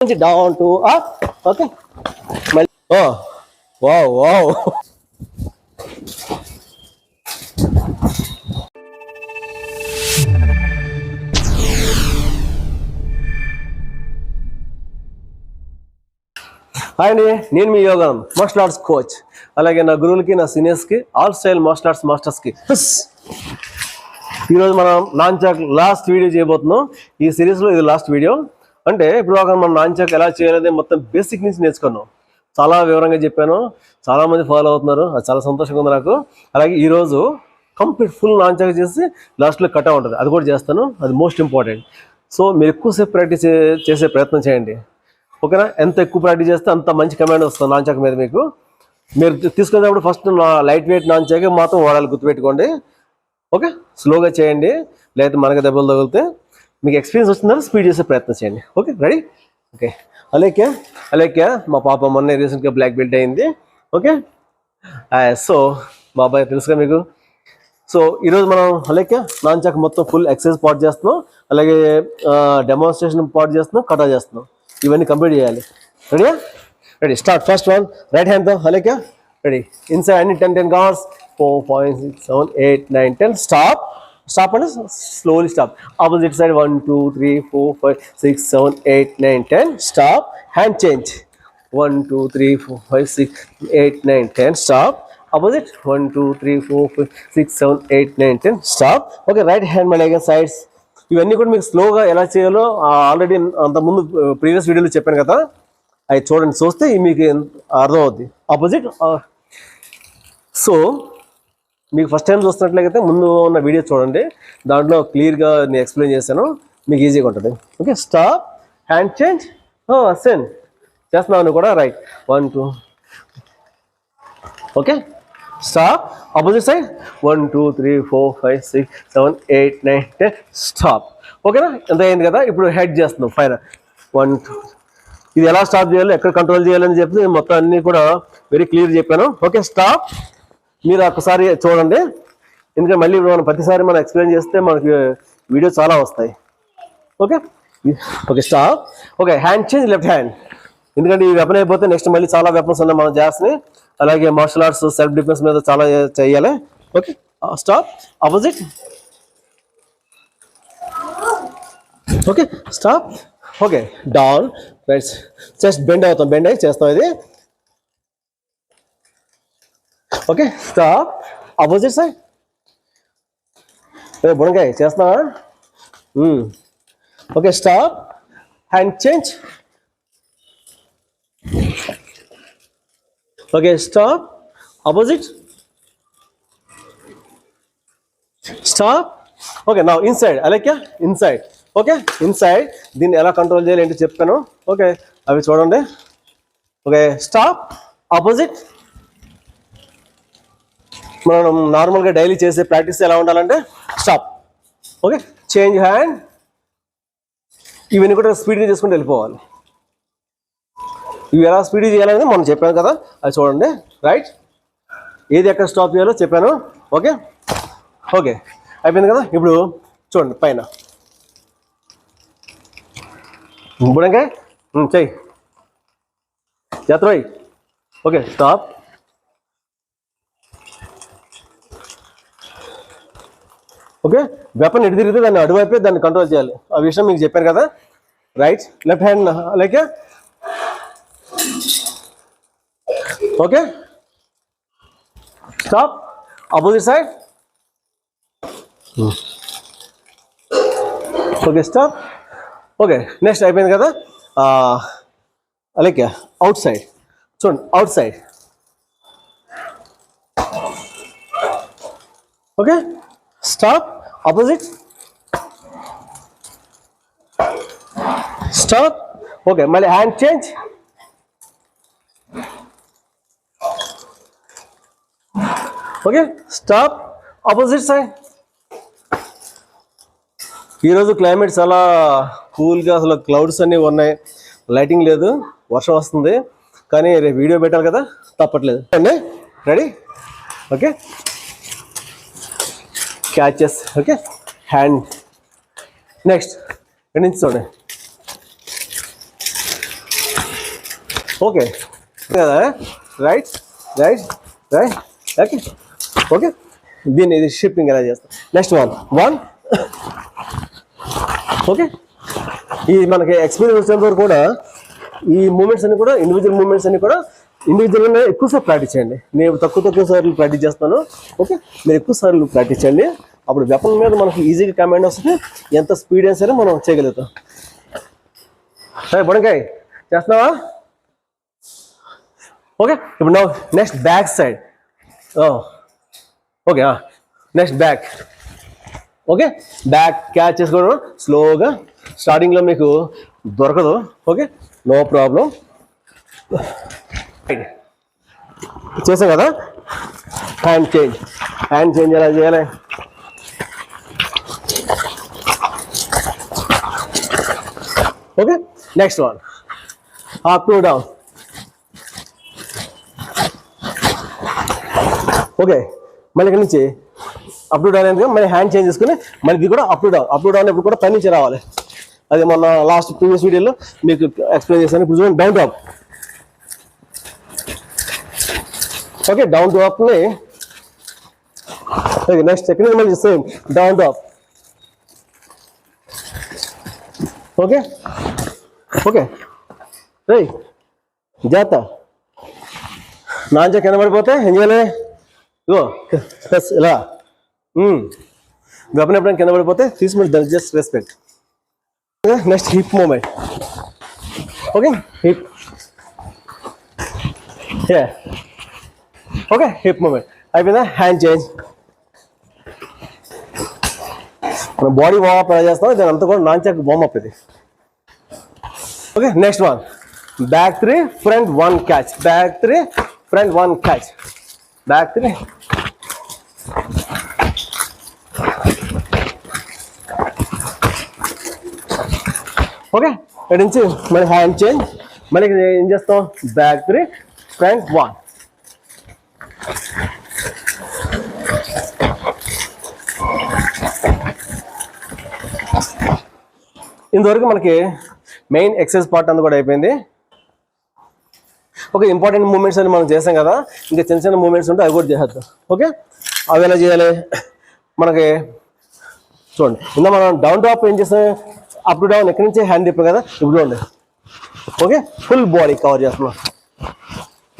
నుంచి down to okay. మళ్ళీ ఓ wow wow. Hi అండి నేను మీ యోగా మార్షల్ ఆర్ట్స్ కోచ్ అలాగే నా గురువులకి నా సీనియర్స్కి ఆల్ స్టైల్ మార్షల్ ఆర్ట్స్ మాస్టర్స్కి ఈరోజు మనం నాన్చాక్ లాస్ట్ వీడియో చేయబోతున్నాం. ఈ సిరీస్లో ఇది లాస్ట్ వీడియో అంటే ఇప్పుడు ఒక మనం నాంచాక ఎలా చేయాలనేది మొత్తం బేసిక్ నుంచి నేర్చుకున్నాం. చాలా వివరంగా చెప్పాను. చాలామంది ఫాలో అవుతున్నారు. అది చాలా సంతోషంగా ఉంది నాకు. అలాగే ఈరోజు కంప్లీట్ ఫుల్ నాంచాక చేసి లాస్ట్లో కట్ ఉంటుంది. అది కూడా చేస్తాను. అది మోస్ట్ ఇంపార్టెంట్ సో మీరు ఎక్కువసేపు ప్రాక్టీస్ చేసే ప్రయత్నం చేయండి. ఓకేనా ఎంత ఎక్కువ ప్రాక్టీస్ చేస్తే అంత మంచి కమాండ్ వస్తుంది నాంచాక మీద మీకు. మీరు తీసుకునేటప్పుడు ఫస్ట్ నా లైట్ వెయిట్ నాంచాక మాత్రం వాడాలి గుర్తుపెట్టుకోండి. ఓకే స్లోగా చేయండి. లేకపోతే మనకి దెబ్బలు తగిలితే మీకు ఎక్స్పీరియన్స్ వస్తుందా స్పీడ్ చేసే ప్రయత్నం చేయండి. ఓకే రెడీ ఓకే అలాగే అలాగే మా పాప మొన్న రీసెంట్గా బ్లాక్ బెల్ట్ అయింది. ఓకే సో ah, మా అబ్బాయి తెలుసుగా మీకు? సో ఈరోజు మనం అలాగే నాంచాక మొత్తం ఫుల్ ఎక్సర్సైజ్ పాటు చేస్తున్నాం. అలాగే డెమాన్స్ట్రేషన్ పాటు చేస్తున్నాం కటా చేస్తున్నాం. ఇవన్నీ కంప్లీట్ చేయాలి. రెడీయా ready start first one right హ్యాండ్తో అలాగే రెడీ ఇన్సైడ్ అన్ని ten ten cars four point six seven eight nine ten stop stop అంటే slowly stop opposite side one two three four five six seven eight nine ten stop hand change one two three four five six eight nine ten stop opposite one two three four five six seven eight nine ten stop okay right hand మళ్ళీ sides ఇవన్నీ కూడా మీకు స్లోగా ఎలా చేయాలో already అంతకుముందు previous వీడియోలో చెప్పాను కదా. అవి చూడండి చూస్తే మీకు అర్థం అవుద్ది ఆపోజిట్ సో మీకు ఫస్ట్ టైం చూస్తున్నట్లయితే ముందు ఉన్న వీడియో చూడండి. దాంట్లో క్లియర్గా నేను ఎక్స్ప్లెయిన్ చేశాను. మీకు ఈజీగా ఉంటుంది. ఓకే స్టాప్ హ్యాండ్ చేంజ్ సెన్ చేస్తున్నాను కూడా right one two okay stop opposite side one two three four five six seven eight nine ten stop ఓకేనా ఎంత అయింది కదా? ఇప్పుడు హెడ్ చేస్తున్నాం ఫైన వన్ టూ ఇది ఎలా స్టాప్ చేయాలో? ఎక్కడ కంట్రోల్ చేయాలని చెప్పి మొత్తం అన్ని కూడా వెరీ క్లియర్ చెప్పాను. ఓకే స్టాప్ మీరు ఒకసారి చూడండి. ఎందుకంటే మళ్ళీ మనం ప్రతిసారి మనం ఎక్స్ప్లెయిన్ చేస్తే మనకి వీడియో చాలా వస్తాయి. Okay okay stop okay hand change left hand ఎందుకంటే ఈ వెపన్ అయిపోతే నెక్స్ట్ మళ్ళీ చాలా వెపన్స్ ఉన్నాయి మనం చేస్తున్నాయి అలాగే మార్షల్ ఆర్ట్స్ సెల్ఫ్ డిఫెన్స్ మీద చాలా చేయాలి. Okay stop opposite okay stop okay down rights just bend అవుతాం బెండ్ అయి చేస్తాం ఇది. ఓకే స్టాప్ అపోజిట్ సైడ్ ఏ బుడంకాయ చేస్తున్నావా? Okay stop hand change okay stop opposite stop okay నా ఇన్సైడ్ అలాగే ఇన్సైడ్ ఓకే ఇన్సైడ్ దీన్ని ఎలా కంట్రోల్ చేయాలి ఏంటి చెప్తాను. ఓకే అవి చూడండి. ఓకే స్టాప్ ఆపోజిట్ మనం నార్మల్గా డైలీ చేసే ప్రాక్టీస్ ఎలా ఉండాలంటే స్టాప్. ఓకే? Change hand. ఇవన్నీ కూడా స్పీడ్గా చేసుకుంటూ వెళ్ళిపోవాలి. ఇవి ఎలా స్పీడ్ చేయాలనేది మనం చెప్పాను కదా? అది చూడండి. రైట్ ఏది ఎక్కడ స్టాప్ చేయాలో చెప్పాను. ఓకే? ఓకే. అయిపోయింది కదా? ఇప్పుడు చూడండి పైన. బుడంకాయ? చెయ్యి. చేతరాయ్ ఓకే స్టాప్. ఓకే? వెపన్ ఎటు తిరిగితే దాన్ని అడువైపే దాన్ని కంట్రోల్ చేయాలి. ఆ విషయం మీకు చెప్పాను కదా? రైట్ లెఫ్ట్ హ్యాండ్ అలాగే okay? Stop opposite side okay stop okay next అయిపోయింది కదా? అలాగే అవుట్ సైడ్ చూడండి outside okay? Stop opposite stop okay మళ్ళీ hand change okay stop opposite side ఈరోజు క్లైమేట్ చాలా కూల్గా అసలు క్లౌడ్స్ అన్నీ ఉన్నాయి. లైటింగ్ లేదు వర్షం వస్తుంది. కానీ రేపు వీడియో పెట్టాలి కదా? తప్పట్లేదు. అండి ready okay catches okay hand next ఇక్కడ నుంచి చూడండి ఓకే కదా right right right okay okay దీన్ని ఇది షిఫ్టింగ్ ఎలా చేస్తాం? నెక్స్ట్ వన్ వన్ ఓకే ఈ మనకి ఎక్స్పీరియన్స్ వచ్చినంత వరకు కూడా ఈ మూమెంట్స్ అన్ని కూడా ఇండివిజువల్ మూమెంట్స్ అన్ని కూడా ఇండివిజువల్గా ఎక్కువసేపు ప్రాక్టీస్ చేయండి. నేను తక్కువ తక్కువ సార్లు ప్రాక్టీస్ చేస్తాను. ఓకే? మీరు ఎక్కువ సార్లు ప్రాక్టీస్ చేయండి. అప్పుడు వెపన్ మీద మనకి ఈజీగా కమాండ్ వస్తుంది. ఎంత స్పీడ్ అయినా సరే మనం చేయగలుగుతాం. సరే బుడంకాయ్ చేస్తున్నావా? ఓకే? ఇప్పుడు నా next back side. Okay next back. Okay? Back catch చేసుకోవడం స్లోగా స్టార్టింగ్లో మీకు దొరకదు. ఓకే? No problem. చేసాం కదా? హ్యాండ్ చేంజ్ హ్యాండ్ చేంజ్ ఎలా చేయాలి? Okay next one up to down okay మళ్ళీ ఇక్కడ నుంచి అప్ టు డౌన్ ఎందుకు? మళ్ళీ హ్యాండ్ చేంజ్ చేసుకుని మళ్ళీ ఇది కూడా up to down up to down ఇప్పుడు కూడా పై నుంచి రావాలి. అది మొన్న లాస్ట్ ప్రీవియస్ వీడియోలో మీకు ఎక్స్ప్లెయిన్ చేశాను. ఇప్పుడు చూడండి down drop up okay down to అప్ని okay next second మళ్ళీ same down to up okay okay రేయ్ జాత నాంచ కింద పడిపోతే ఏం చేయాలి ఇగో ప్లస్ ఇలా వెపన్ ఎప్పుడైనా కింద పడిపోతే తీసుకుని దాని just respect next hip movement okay hip okay hip movement అయిపోయిందా? హ్యాండ్ చేంజ్ మన బాడీ వార్మప్ ఎలా చేస్తాం దాని అంతా కూడా నాన్ చెక్ వార్మప్ ఇది. Okay next one back three front one catch back three front one catch back three okay ఇక్కడ నుంచి మళ్ళీ హ్యాండ్ చేంజ్ మళ్ళీ ఏం చేస్తాం? బ్యాక్ త్రీ ఫ్రంట్ వన్ ఇంతవరకు మనకి మెయిన్ ఎక్సైజ్ పార్ట్ అంతా కూడా అయిపోయింది. ఓకే ఇంపార్టెంట్ మూమెంట్స్ అని మనం చేసాం కదా ఇంకా చిన్న చిన్న మూమెంట్స్ ఉంటే అవి కూడా చేసేద్దాం. ఓకే అవి ఎలా చేయాలి? మనకి చూడండి. ఇందా మనం డౌన్ టాప్ ఏం చేస్తాం? అప్ టు డౌన్ ఎక్కడి నుంచి హ్యాండ్ తిప్పాం కదా? ఇప్పుడు ఓకే ఫుల్ బాడీ కవర్ చేస్తున్నాం.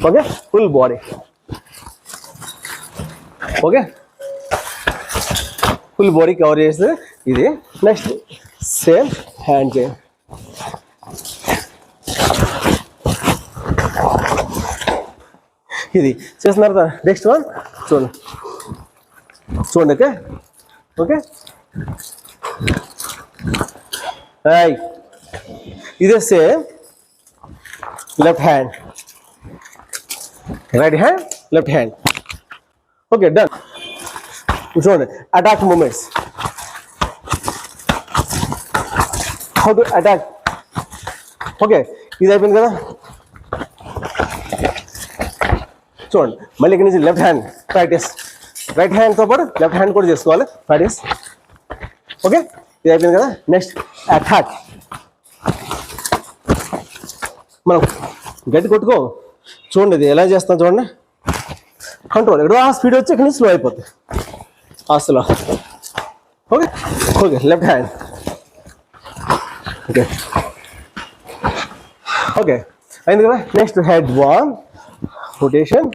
Okay full body okay full body cover చేస్తే ఇది నెక్స్ట్ సేమ్ హ్యాండ్ చే ఇది చేస్తున్నారు కదా నెక్స్ట్ వన్ చూడండి. చూడండి ఓకే ఓకే హాయ్ ఇదే same left hand right hand left hand okay done చూడండి attack movements how to attack okay ఇది అయిపోయింది కదా? చూడండి మళ్ళీ ఇక్కడ నుంచి లెఫ్ట్ హ్యాండ్ ప్రాక్టీస్ రైట్ హ్యాండ్తో పాటు లెఫ్ట్ హ్యాండ్ కూడా చేసుకోవాలి. ప్రాక్టీస్ ఓకే ఇది అయిపోయింది కదా? నెక్స్ట్ అటాక్ మనం గట్టి కొట్టుకో. చూడండి ఇది ఎలా చేస్తాం చూడండి. కంట్రోల్. ఎక్కడో ఆ స్పీడ్ వచ్చి ఇక్కడి స్లో అయిపోతుంది అసలు okay? Okay left hand. Okay. Okay. అయింది కదా? నెక్స్ట్ హెడ్ వన్ రొటేషన్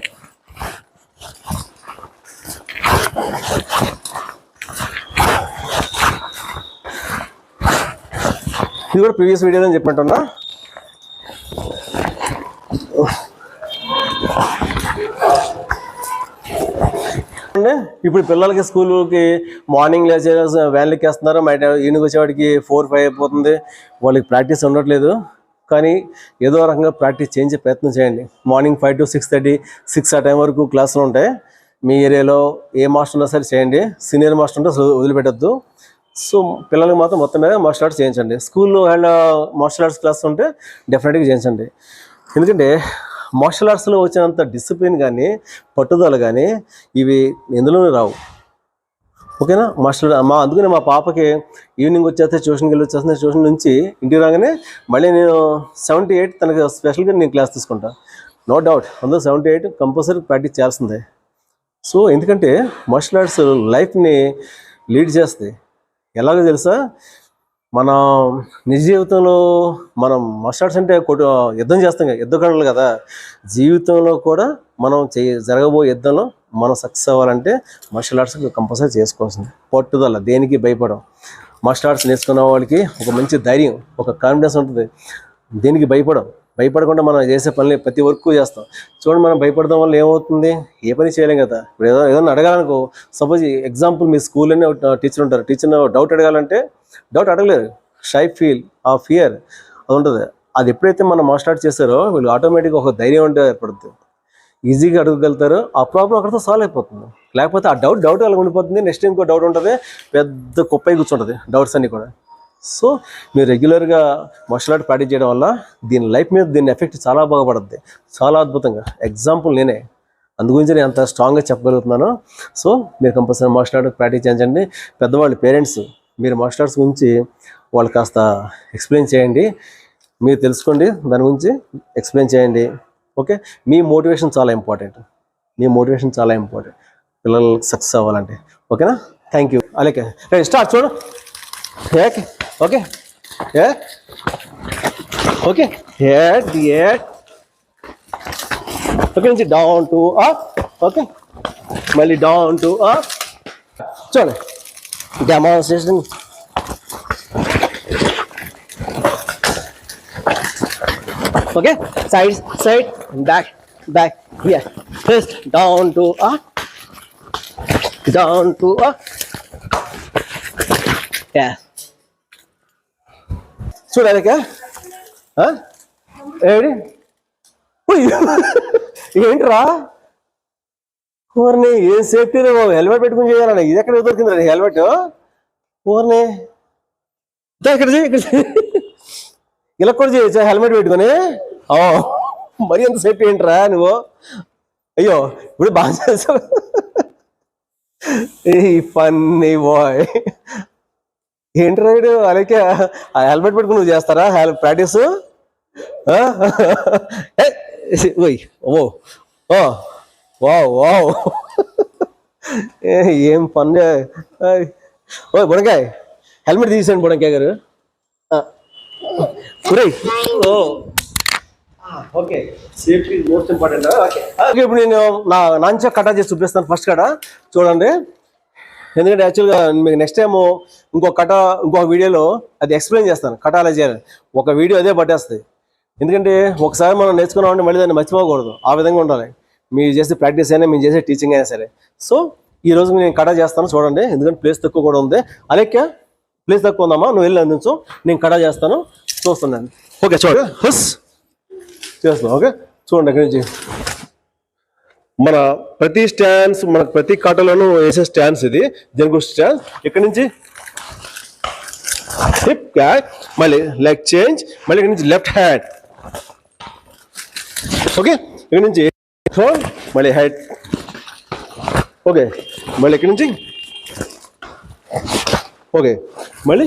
ఇది కూడా ప్రీవియస్ వీడియోలో చెప్పినట్టున్నా. చూడండి ఇప్పుడు పిల్లలకి స్కూల్కి మార్నింగ్ లేచే వ్యాన్లు ఎక్కేస్తున్నారు మా ఈయనకి వచ్చేవాడికి ఫోర్ ఫైవ్ అయిపోతుంది. వాళ్ళకి ప్రాక్టీస్ ఉండట్లేదు. కానీ ఏదో రకంగా ప్రాక్టీస్ చేయించే ప్రయత్నం చేయండి. Morning five to six thirty six ఆ టైం వరకు క్లాసులు ఉంటాయి. మీ ఏరియాలో ఏ మాస్టర్ ఉన్నా సరే చేయండి. సీనియర్ మాస్టర్ ఉంటే వదిలిపెట్టద్దు. సో పిల్లలకి మాత్రం మొత్తం మీద మార్షల్ ఆర్ట్స్ చేయించండి. స్కూల్లో అండ్ మార్షల్ ఆర్ట్స్ క్లాస్ ఉంటే డెఫినెట్గా చేయించండి. ఎందుకంటే మార్షల్ ఆర్ట్స్లో వచ్చినంత డిసిప్లిన్ కానీ పట్టుదల కానీ ఇవి ఎందులోనే రావు. ఓకేనా మాస్టర్ మా అందుకనే మా పాపకి ఈవినింగ్ వచ్చేస్తే ట్యూషన్కి వెళ్ళి వచ్చేస్తే ట్యూషన్ నుంచి ఇంటికి రాగానే మళ్ళీ నేను సెవెంటీ ఎయిట్ తనకి స్పెషల్గా నేను క్లాస్ తీసుకుంటా. నో డౌట్ అందులో సెవెంటీ ఎయిట్ కంపల్సరీ ప్రాక్టీస్ చేయాల్సిందే. సో ఎందుకంటే మార్షల్ ఆర్ట్స్ లైఫ్ని లీడ్ చేస్తాయి. ఎలాగో తెలుసా? మన నిజ జీవితంలో మనం మార్షల్ అంటే కొట్టు యుద్ధం చేస్తాం కదా యుద్ధకాండలు కదా. జీవితంలో కూడా మనం చే జరగబోయే యుద్ధంలో మనం సక్సెస్ అవ్వాలంటే మార్షల్ ఆర్ట్స్ కంపల్సరీ చేసుకోవాల్సింది. పట్టుదల దేనికి భయపడం? మార్షల్ ఆర్ట్స్ నేర్చుకున్న వాళ్ళకి ఒక మంచి ధైర్యం ఒక కాన్ఫిడెన్స్ ఉంటుంది. దేనికి భయపడం? భయపడకుండా మనం చేసే పనులు ప్రతి వర్క్ చేస్తాం. చూడండి మనం భయపడడం వల్ల ఏమవుతుంది? ఏ పని చేయలేం కదా. ఇప్పుడు ఏదో ఏదైనా అడగాలనుకో సపోజ్ ఎగ్జాంపుల్ మీ స్కూల్లోనే టీచర్ ఉంటారు. టీచర్ డౌట్ అడగాలంటే డౌట్ అడగలేరు. షై ఫీల్ ఆ ఫియర్ అది ఉంటుంది. అది ఎప్పుడైతే మనం మాస్టర్ చేస్తారో వీళ్ళు ఆటోమేటిక్గా ఒక ధైర్యం అంటే ఏర్పడుతుంది. ఈజీగా అడగగలుగుతారు. ఆ ప్రాబ్లం అక్కడితో సాల్వ్ అయిపోతుంది. లేకపోతే ఆ డౌట్ డౌట్ అలా ఉండిపోతుంది. నెక్స్ట్ ఇంకో డౌట్ ఉంటుంది. పెద్ద కుప్పై కూర్చుంటుంది. డౌట్స్ అన్నీ కూడా. సో మీరు రెగ్యులర్గా మార్షల్ ఆర్ట్ ప్రాక్టీస్ చేయడం వల్ల దీని లైఫ్ మీద దీని ఎఫెక్ట్ చాలా బాగా పడుతుంది చాలా అద్భుతంగా. ఎగ్జాంపుల్ నేనే. అందు గురించి నేను అంత స్ట్రాంగ్గా చెప్పగలుగుతున్నాను. సో మీరు కంపల్సరీ మార్షల్ ఆర్ట్ ప్రాక్టీస్ చేయించండి. పెద్దవాళ్ళు పేరెంట్స్ మీరు మార్షల్ ఆర్ట్స్ గురించి వాళ్ళు కాస్త ఎక్స్ప్లెయిన్ చేయండి. మీరు తెలుసుకోండి. దాని గురించి ఎక్స్ప్లెయిన్ చేయండి. ఓకే మీ మోటివేషన్ చాలా ఇంపార్టెంట్ మీ మోటివేషన్ చాలా ఇంపార్టెంట్ పిల్లలు సక్సెస్ అవ్వాలంటే. ఓకేనా థ్యాంక్ యూ అలాగే. రైట్ స్టార్ట్ చూడు. ఓకే ఓకే ఏ ఓకే హెడ్ హెడ్ ఓకే నుంచి డౌన్ టు అప్ ఓకే మళ్ళీ డౌన్ టు అప్ చూడండి demonstration okay side side back back here first down to up down to up yeah చూడాలిక ఏడి ఏంట్రా? ఊరిని ఏ సేఫ్టీ బాబు helmet పెట్టుకుని చేయాలన్న? ఇది ఎక్కడ దొరికింది హెల్మెట్? ఊరిని ఇక్కడ చేయి, ఇక్కడ ఇలా కూడా చేయొచ్చు హెల్మెట్ పెట్టుకొని. ఓ మరి ఎంత సేఫ్టీ ఏంట్రా నువ్వు? అయ్యో ఇప్పుడు బాగా చేస్తావు ఈ ఫన్నీ బాయ్. ఏంటి రైడ్ అలాగే ఆ హెల్మెట్ పెట్టుకుని నువ్వు చేస్తారా? హెల్ ప్రాక్టీస్? ఓయ్ ఓ ఓ వావ్ వావ్ ఏ, పని ఓ బుడకాయ్ హెల్మెట్ తీసేయండి బుడకాయ్ గారు. ఓ. Okay. Safety most important? Okay. ఇప్పుడు నేను నా నాంచ కటా చేసి చూపిస్తాను ఫస్ట్ కట చూడండి. ఎందుకంటే యాక్చువల్గా మీకు నెక్స్ట్ టైం ఇంకో కట ఇంకో వీడియోలో అది ఎక్స్ప్లెయిన్ చేస్తాను కట అలా చేయాలి ఒక వీడియో అదే పట్టేస్తుంది. ఎందుకంటే ఒకసారి మనం నేర్చుకున్నామంటే మళ్ళీ దాన్ని మర్చిపోకూడదు. ఆ విధంగా ఉండాలి. మీరు చేసే ప్రాక్టీస్ అయినా మీరు చేసే టీచింగ్ అయినా సరే. సో ఈ రోజు నేను కట చేస్తాను చూడండి. ఎందుకంటే ప్లేస్ తక్కువ కూడా ఉంది. అలాగే ప్లేస్ తక్కువ ఉందమ్మా. నువ్వు వెళ్ళి అందించు నేను కట చేస్తాను. చూస్తున్నాను. ఓకే చూడండి హస్. చేస్తాను ఓకే? చూడండి అక్కడి నుంచి? మన ప్రతి స్టాండ్స్ మనకు ప్రతి కాటలోనూ వేసే స్టాండ్స్ ఇది. జంగు స్టాండ్ ఇక్కడ నుంచి? హిప్ క్యాచ్ మళ్ళీ లెగ్ చేంజ్ మళ్ళీ ఇక్కడ నుంచి లెఫ్ట్ హ్యాండ్ ఓకే ఇక్కడ నుంచి ఫోన్ మళ్ళీ హెడ్ ఓకే మళ్ళీ ఇక్కడ నుంచి. ఓకే మళ్ళీ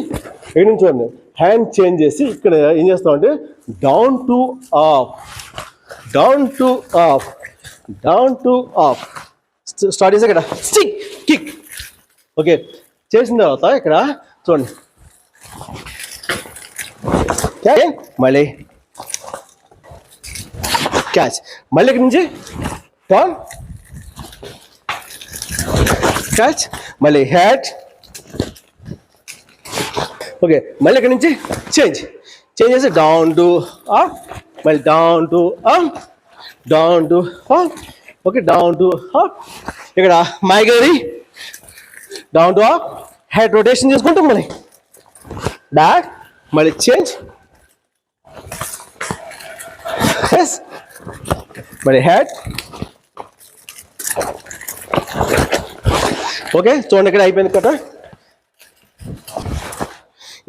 ఇక్కడ నుంచి చూడండి. హ్యాండ్ చేంజ్ చేసి ఇక్కడ ఏం చేస్తామంటే down to off down to off down to off start చేసి ఇక్కడ స్టిక్ కిక్ ఓకే చేసిన తర్వాత ఇక్కడ చూడండి. క్యాచ్ మళ్ళీ. క్యాచ్ మళ్ళీ ఇక్కడ నుంచి? టర్న్ క్యాచ్ మళ్ళీ హ్యాట్ ఓకే మళ్ళీ ఇక్కడ నుంచి? చేంజ్ చేంజ్ చేసి డౌన్ టు అప్ మళ్ళీ down to up down to okay down to ఇక్కడ మైగరీ డౌన్ టు హెడ్ రొటేషన్ చేసుకుంటాం మళ్ళీ. బ్యాక్ మళ్ళీ చేంజ్ ఎస్ మళ్ళీ హెడ్ ఓకే చూడండి ఇక్కడ అయిపోయింది కట్ట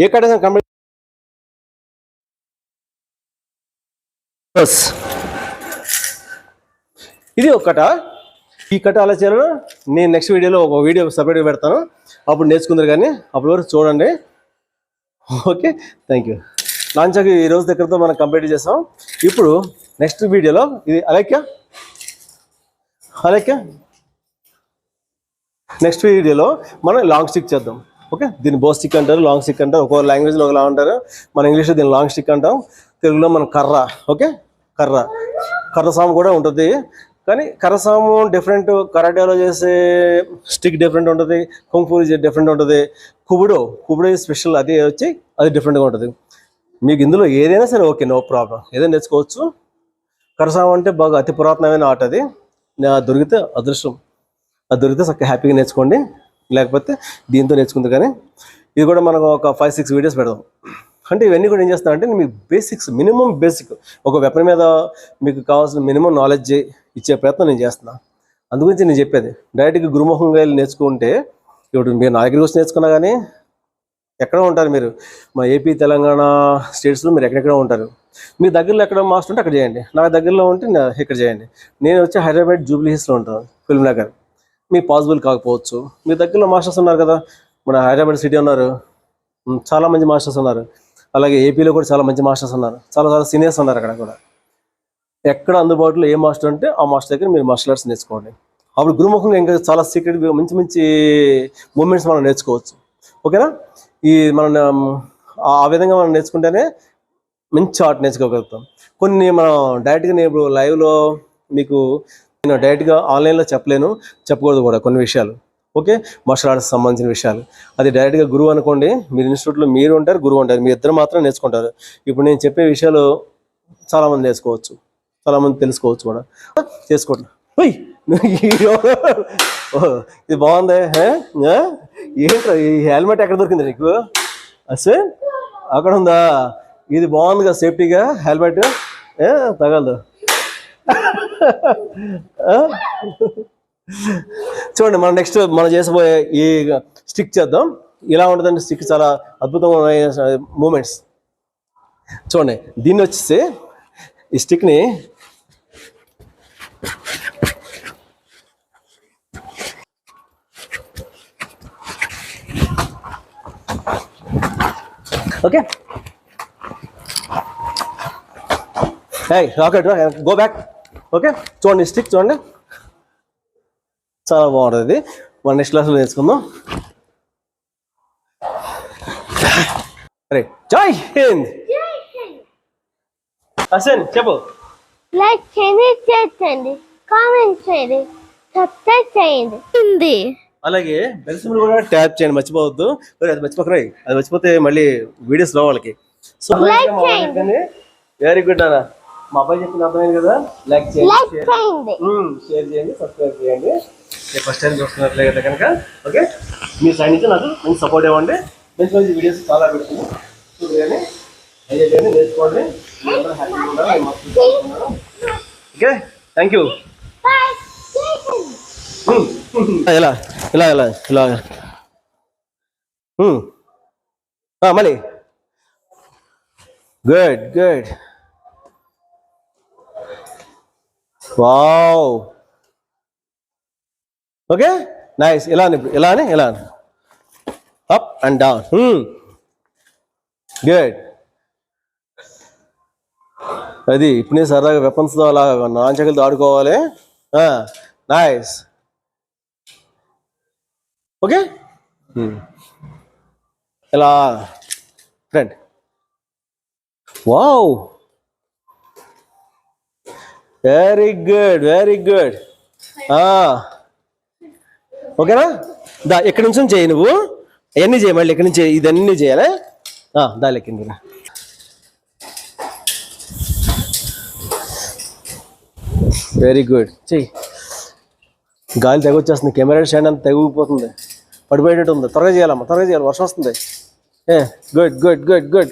ఏ కట్ట కంప్లీట్ ఇది ఒక కట ఈ కట అలా చేయాలో నేను నెక్స్ట్ వీడియోలో ఒక వీడియో సపరేట్గా పెడతాను. అప్పుడు నేర్చుకుందరు కానీ అప్పటి వరకు చూడండి. ఓకే థ్యాంక్ యూ లాంచాకి ఈ రోజు దగ్గరతో మనం కంప్లీట్ చేసాం ఇప్పుడు నెక్స్ట్ వీడియోలో ఇది అలెక్య అలెక్య నెక్స్ట్ వీడియోలో మనం లాంగ్ స్టిక్ చేద్దాం. ఓకే దీన్ని బో స్టిక్ అంటారు లాంగ్ స్టిక్ అంటారు. ఒక్కో లాంగ్వేజ్లో ఒకలా అంటారు మన ఇంగ్లీష్లో దీన్ని లాంగ్ స్టిక్ అంటాం. తెలుగులో మనం కర్ర. ఓకే కర్ర. కర్ర సాము కూడా ఉంటుంది. కానీ కరసాము డిఫరెంట్ కరాటేలో చేసే స్టిక్ డిఫరెంట్ ఉంటుంది కుంఫూ డిఫరెంట్ ఉంటుంది. కుబుడో కుబుడో స్పెషల్ అది వచ్చి అది డిఫరెంట్గా ఉంటుంది. మీకు ఇందులో ఏదైనా సరే ఓకే నో ప్రాబ్లం ఏదైనా నేర్చుకోవచ్చు. కరసాము అంటే బాగా అతి పురాతనమైన ఆట అది. దొరికితే అదృష్టం. అది దొరికితే చక్కగా హ్యాపీగా నేర్చుకోండి. లేకపోతే దీంతో నేర్చుకుంది కానీ ఇది కూడా మనం ఒక ఫైవ్ సిక్స్ వీడియోస్ పెడదాం. అంటే ఇవన్నీ కూడా ఏం చేస్తానంటే మీకు బేసిక్స్ మినిమం బేసిక్ ఒక వెపన్ మీద మీకు కావాల్సిన మినిమం నాలెడ్జ్ ఇచ్చే ప్రయత్నం నేను చేస్తున్నా. అందుగురించి నేను చెప్పేది డైరెక్ట్గా గురుముఖంగా వెళ్ళి నేర్చుకుంటే ఇప్పుడు మీరు నా దగ్గరికి వచ్చి నేర్చుకున్నా కానీ ఎక్కడ ఉంటారు మీరు. మా ఏపీ తెలంగాణ స్టేట్స్లో మీరు ఎక్కడెక్కడ ఉంటారు. మీ దగ్గరలో ఎక్కడ మాస్టర్ ఉంటే అక్కడ చేయండి. నా దగ్గరలో ఉంటే ఇక్కడ చేయండి. నేను వచ్చి హైదరాబాద్ జూబ్లీ హిల్స్లో ఉంటాను ఫిల్మ్ నగర్. మీ పాసిబుల్ కాకపోవచ్చు. మీ దగ్గరలో మాస్టర్స్ ఉన్నారు కదా మన హైదరాబాద్ సిటీ ఉన్నారు. చాలా మంచి మాస్టర్స్ ఉన్నారు. అలాగే ఏపీలో కూడా చాలా మంచి మాస్టర్స్ ఉన్నారు. చాలా చాలా సీనియర్స్ ఉన్నారు అక్కడ కూడా. ఎక్కడ అందుబాటులో ఏ మాస్టర్ అంటే ఆ మాస్టర్ దగ్గర మీరు మార్షల్ ఆర్ట్స్ నేర్చుకోండి. అప్పుడు గురుముఖంగా ఇంకా చాలా సీక్రెట్ మంచి మంచి మూమెంట్స్ మనం నేర్చుకోవచ్చు. ఓకేనా ఈ మనం ఆ విధంగా మనం నేర్చుకుంటేనే మంచి ఆర్ట్ నేర్చుకోగలుగుతాం. కొన్ని మనం డైరెక్ట్గా నేను ఇప్పుడు లైవ్లో మీకు నేను డైరెక్ట్గా ఆన్లైన్లో చెప్పలేను. చెప్పకూడదు కూడా కొన్ని విషయాలు. ఓకే మార్షల్ ఆర్ట్స్ సంబంధించిన విషయాలు. అది డైరెక్ట్గా గురువు అనుకోండి మీరు ఇన్స్టిట్యూట్లో మీరు ఉంటారు గురువు ఉంటారు. మీ ఇద్దరు మాత్రం నేర్చుకుంటారు. ఇప్పుడు నేను చెప్పే విషయాలు చాలామంది నేర్చుకోవచ్చు. చాలామంది తెలుసుకోవచ్చు కూడా. చేసుకోండి. ఓయ్ ఇది బాగుంది? ఏంట్రా ఈ హెల్మెట్ ఎక్కడ దొరికింది నీకు? అసే అక్కడ ఉందా? ఇది బాగుందిగా సేఫ్టీగా హెల్మెట్? తగలదు? చూడండి మనం నెక్స్ట్ మనం చేసబోయే ఈ స్టిక్ చేద్దాం. ఇలా ఉంటుందండి స్టిక్ చాలా అద్భుతంగా ఉన్నాయి మూమెంట్స్. చూడండి దీన్ని వచ్చేసి ఈ స్టిక్ని okay hey rocket go back okay చూడండి స్టిక్ చూడండి. చాలా బాగుంటుంది. మన నెక్స్ట్ క్లాస్లో నేర్చుకుందాం. అరే జై హింద్ అసెన్ చెప్పు. లైక్ చేయండి షేర్ చేయండి కామెంట్ చేయండి సబ్స్క్రైబ్ చేయండి. హిందీ అలాగే బెల్ సింబల్ కూడా ట్యాప్ చేయండి మర్చిపోవద్దు. మరి అది మర్చిపోకరాయి అది మర్చిపోతే మళ్ళీ వీడియోస్ రావు వాళ్ళకి. సో వెరీ గుడ్ అన్న మా అబ్బాయి చెప్పిన అర్థమైంది కదా లైక్ చేయండి షేర్ చేయండి. సబ్స్క్రైబ్ చేయండి. నేను ఫస్ట్ టైం చూస్తున్నట్లయితే కనుక ఓకే? మీ సైడ్ నుంచి నాకు మంచి సపోర్ట్ ఇవ్వండి. మంచి మంచి వీడియోస్ చాలా పెడుతుంది. చూడండి ఎంజాయ్ చేయండి నేర్చుకోండి. హ్యాపీగా ఉండాలి. ఓకే థ్యాంక్ యూ బాయ్ ఇలా ఇలా ఇలా ఇలా మ్మ్. ఆ, మళ్ళీ good good wow okay nice ఇలా అని ఇప్పుడు ఇలా అని ఇలా అప్ అండ్ డౌన్ గుడ్ అది ఇప్పుడు సరదాగా వెపన్స్తో అలా నాంచకలతో ఆడుకోవాలి. నైస్ ఓకే ఇలా friend wow very good very good ఓకేనా దా ఎక్కడి నుంచి చేయి నువ్వు? అవన్నీ చేయి మళ్ళీ ఎక్కడి నుంచి ఇదన్నీ చేయాలా? దా లెక్కింది వెరీ గుడ్ చెయ్యి గాలి తెగొచ్చేస్తుంది. కెమెరా స్టాండ్ అంతా తెగిపోతుంది. పడిపోయేటట్టు ఉంది త్వరగా చేయాలమ్మా. త్వరగా చేయాలి. వర్షం వస్తుంది. ఏ గుడ్ గుడ్ గుడ్ గుడ్